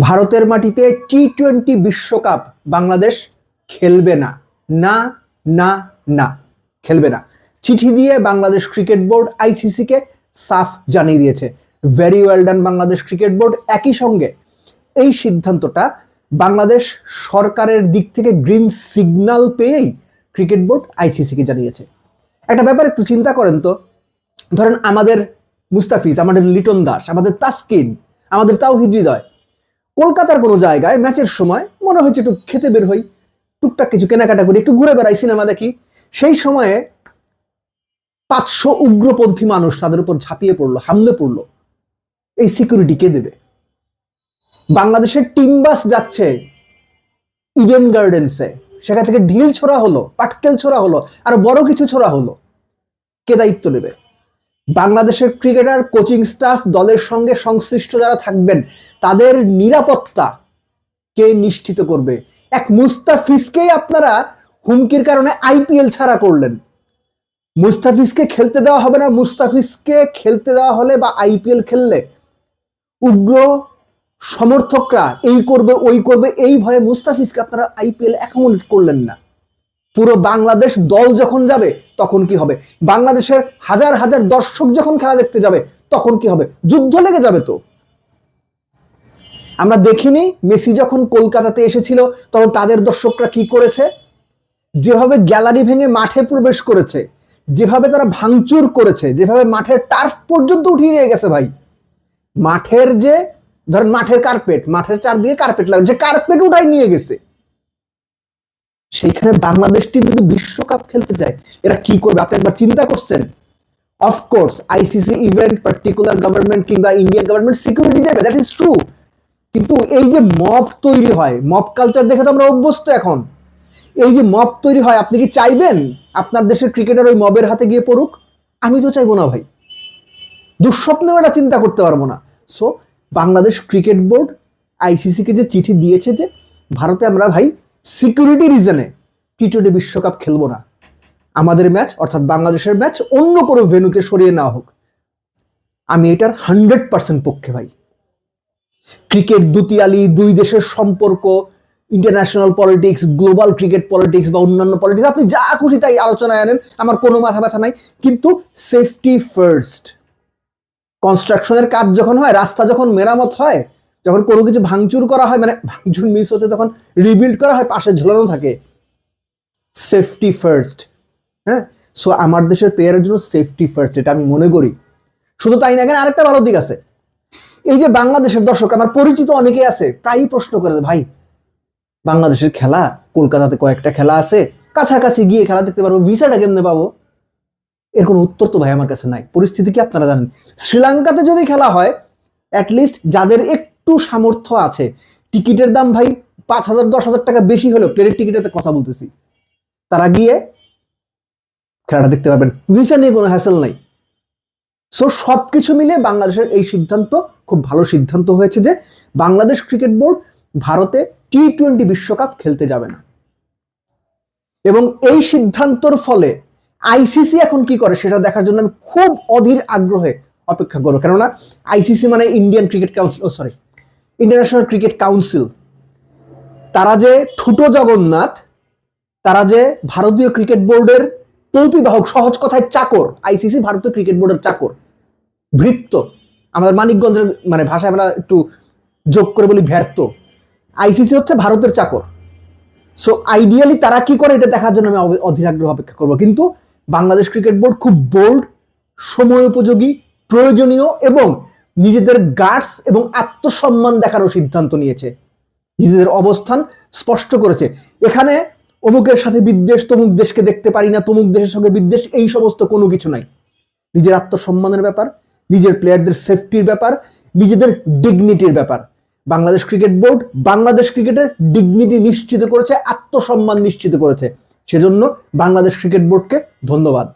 ভারতের মাটিতে T twenty বিশ্বকাপ বাংলাদেশ খেলবে না। না না না, খেলবে না। চিঠি দিয়ে বাংলাদেশ ক্রিকেট বোর্ড আইসিসিকে সাফ জানিয়ে দিয়েছে। Very well done Bangladesh cricket board. একই সঙ্গে এই সিদ্ধান্তটা বাংলাদেশ সরকারের দিক থেকে গ্রিন সিগন্যাল পেয়েই ক্রিকেট বোর্ড আইসিসিকে জানিয়েছে। একটা ব্যাপার একটু চিন্তা করেন তো। ধরেন আমাদের মুস্তাফিজ, আমাদের লিটন দাস, আমাদের তাসকিন, আমাদের তাওহিদ হৃদয় কলকাতার কোনো জায়গায় ম্যাচের সময় মনে হচ্ছে একটু খেতে বের হই, টুকটাক কিছু কেনাকাটা করি, একটু ঘুরে বেড়াই, সিনেমা দেখি। সেই সময়ে পাঁচশো উগ্রপন্থী মানুষ তাদের উপর ঝাঁপিয়ে পড়ল, হামলে পড়ল। এই সিকিউরিটি কে দেবে? বাংলাদেশের টিম বাস যাচ্ছে ইডেন গার্ডেন্সে সেখান থেকে ঢিল ছোড়া হলো, পাটকেল ছোড়া হলো, আর বড় কিছু ছোড়া হলো। কে দায়িত্ব নেবে? বাংলাদেশের ক্রিকেটার, কোচিং স্টাফ, দলের সঙ্গে সংশ্লিষ্ট যারা থাকবেন, তাদের নিরাপত্তা কে নিশ্চিত করবে? এক মুস্তাফিজকেই আপনারা হুমকির কারণে আইপিএল ছাড়া করলেন। মুস্তাফিজকে খেলতে দেওয়া হবে না, মুস্তাফিজকে খেলতে দেওয়া হলে বা আইপিএল খেললে উগ্র সমর্থকরা এই করবে, ওই করবে, এই ভয়ে মুস্তাফিজকে আপনারা আইপিএল অ্যাকোমোডেট করলেন না। পুরো বাংলাদেশ দল যখন যাবে, তখন কি হবে? বাংলাদেশের হাজার হাজার দর্শক যখন খেলা দেখতে যাবে, তখন কি হবে? যুদ্ধ লেগে যাবে তো। আমরা দেখিনি মেসি যখন কলকাতাতে এসেছিল, তখন তাদের দর্শকরা কি করেছে? যেভাবে গ্যালারি ভেঙে মাঠে প্রবেশ করেছে, যেভাবে তারা ভাঙচুর করেছে, যেভাবে মাঠের টার্ফ পর্যন্ত উঠিয়ে নিয়ে গেছে ভাই। মাঠের যে, ধরেন মাঠের কার্পেট মাঠের চারদিকে কার্পেট লাগে যে কার্পেট উঠাই নিয়ে গেছে। সেইখানে বাংলাদেশ টিম যদি বিশ্বকাপ খেলতে যায়, এরা কি করবে? আপনি একবার চিন্তা করছেন? Of course ICC event particular government কিংবা ইন্ডিয়ান গভর্নমেন্ট সিকিউরিটি দেবে দ্যাট ইজ ট্রু কিন্তু এই যে মব তৈরি হয় মব কালচার দেখে তো আমরা অভ্যস্ত এখন। এই যে মব তৈরি হয়, আপনি কি চাইবেন আপনার দেশের ক্রিকেটার ওই মবের হাতে গিয়ে পড়ুক? আমি তো চাইব না ভাই। দুঃস্বপ্নেও এটা চিন্তা করতে পারব না। সো বাংলাদেশ ক্রিকেট বোর্ড আইসিসিকে যে চিঠি দিয়েছে যে, ভারতে আমরা ভাই সিকিউরিটি রিজনে টি টোয়েন্টি বিশ্বকাপ খেলব না। আমাদের ম্যাচ অর্থাৎ বাংলাদেশের ম্যাচ অন্য কোনো ভেন্যুতে সরিয়ে নেওয়া হোক। আমি এটার হান্ড্রেড পার্সেন্ট পক্ষে ভাই। ক্রিকেট দুতিয়ালি, দুই দেশের সম্পর্ক international politics global cricket politics বা অন্যান্য পলিটিক্স আপনি যা খুশি তাই আলোচনায় আনেন, আমার কোনো মাথা ব্যথা নাই। কিন্তু সেফটি ফার্স্ট কনস্ট্রাকশনের কাজ যখন হয়, রাস্তা যখন মেরামত হয় যখন কোনো কিছু ভাঙচুর করা হয় মানে ভাঙচুর মিস হচ্ছে, তখন রিবিল্ড করা হয়, পাশে ঝোলানো থাকে। সেফটি ফার্স্ট হ্যাঁ? সো আমার দেশের প্লেয়ারের জন্য সেফটি ফার্স্ট এটা আমি মনে করি। শুধু তাই না, এখানে আরেকটা ভালো দিক আছে। এই যে বাংলাদেশের দর্শক, আমার পরিচিত অনেকে আছে, প্রায়ই প্রশ্ন করে ভাই, বাংলাদেশের খেলা, কলকাতাতে কয়েকটা খেলা আছে, কাছাকাছি গিয়ে খেলা দেখতে পারব ভিসাটা কেমনে পাবো? এর কোনো উত্তর তো ভাই আমার কাছে নাই। পরিস্থিতি কি আপনারা জানেন? শ্রীলঙ্কাতে যদি খেলা হয় অ্যাটলিস্ট যাদের একটু সামর্থ্য আছে। টিকিটের দাম ভাই পাঁচ হাজার, দশ হাজার টাকা বেশি হলেও প্লেনের টিকিটের কথা বলতেছি। তারা গিয়ে খেলাটা দেখতে পাবেন ভিসা নিয়ে কোনো হ্যাসেল নাই। সো সবকিছু মিলে বাংলাদেশের এই সিদ্ধান্ত খুব ভালো সিদ্ধান্ত হয়েছে যে বাংলাদেশ ক্রিকেট বোর্ড ভারতে টি টোয়েন্টি বিশ্বকাপ খেলতে যাবে না। এবং এই সিদ্ধান্তর ফলে আইসিসি এখন কি করে সেটা দেখার জন্য আমি খুব অধীর আগ্রহে অপেক্ষা করব। কেননা আইসিসি মানে Indian cricket council sorry international cricket council তারা যে ঠুটো জগন্নাথ, তারা যে ভারতীয় ক্রিকেট বোর্ডের তৌপিবাহক সহজ কথায় চাকর আইসিসি ভারতীয় ক্রিকেট বোর্ডের চাকর, ভৃত্য, আমাদের মানিকগঞ্জের মানে ভাষায় আমরা একটু যোগ করে বলি ব্যর্থ আইসিসি হচ্ছে ভারতের চাকর। সো আইডিয়ালি তারা কি করে এটা দেখার জন্য আমি অধীর আগ্রহ অপেক্ষা করব। কিন্তু বাংলাদেশ ক্রিকেট বোর্ড খুব বোল্ড সময় উপযোগী, প্রয়োজনীয় এবং নিজেদের গার্ডস এবং আত্মসম্মান দেখারও সিদ্ধান্ত নিয়েছে। নিজেদের অবস্থান স্পষ্ট করেছে। এখানে অমুকের সাথে বিদ্বেষ, তমুক দেশকে দেখতে পারি না, তমুক দেশের সঙ্গে বিদ্বেষ, এই সমস্ত কোনো কিছু নাই। নিজের আত্মসম্মানের ব্যাপার, নিজের প্লেয়ারদের সেফটির ব্যাপার, নিজেদের ডিগনিটির ব্যাপার। বাংলাদেশ ক্রিকেট বোর্ড বাংলাদেশ ক্রিকেটের ডিগনিটি নিশ্চিত করেছে, আত্মসম্মান নিশ্চিত করেছে। সেজন্য বাংলাদেশ ক্রিকেট বোর্ডকে ধন্যবাদ।